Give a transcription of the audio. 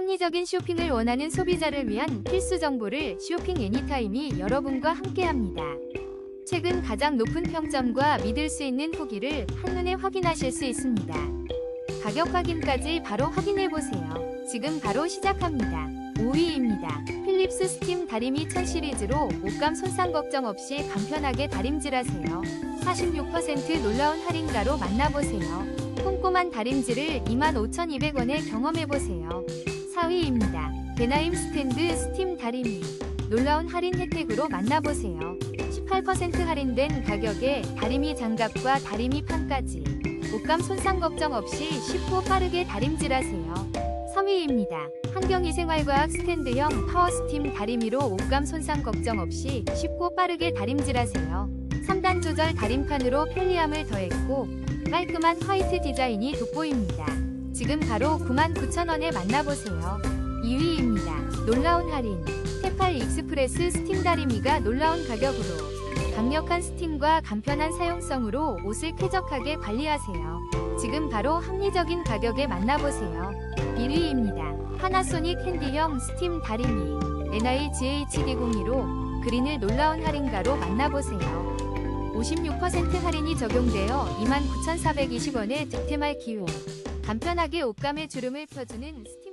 합리적인 쇼핑을 원하는 소비자를 위한 필수 정보를 쇼핑 애니타임이 여러분과 함께합니다. 최근 가장 높은 평점과 믿을 수 있는 후기를 한눈에 확인하실 수 있습니다. 가격 확인까지 바로 확인해 보세요. 지금 바로 시작합니다. 5위입니다. 필립스 스팀 다리미 1000 시리즈로 옷감 손상 걱정 없이 간편하게 다림질하세요. 46% 놀라운 할인가로 만나보세요. 꼼꼼한 다림질을 25,200원에 경험해보세요. 4위입니다. 베나임 스탠드 스팀 다리미. 놀라운 할인 혜택으로 만나보세요. 18% 할인된 가격에 다리미 장갑과 다리미 판까지. 옷감 손상 걱정 없이 쉽고 빠르게 다림질하세요. 3위입니다. 환경위생활과학 스탠드형 파워스팀 다리미로 옷감 손상 걱정 없이 쉽고 빠르게 다림질하세요. 3단 조절 다림판으로 편리함을 더했고 깔끔한 화이트 디자인이 돋보입니다. 지금 바로 99,000원에 만나보세요. 2위입니다. 놀라운 할인. 테팔 익스프레스 스팀 다리미가 놀라운 가격으로 강력한 스팀과 간편한 사용성으로 옷을 쾌적하게 관리하세요. 지금 바로 합리적인 가격에 만나보세요. 1위입니다. 파나소닉 핸디형 스팀 다리미 NIGHD02로 그린을 놀라운 할인가로 만나보세요. 56% 할인이 적용되어 29,420원의 득템할 기회. 간편하게 옷감의 주름을 펴주는 스팀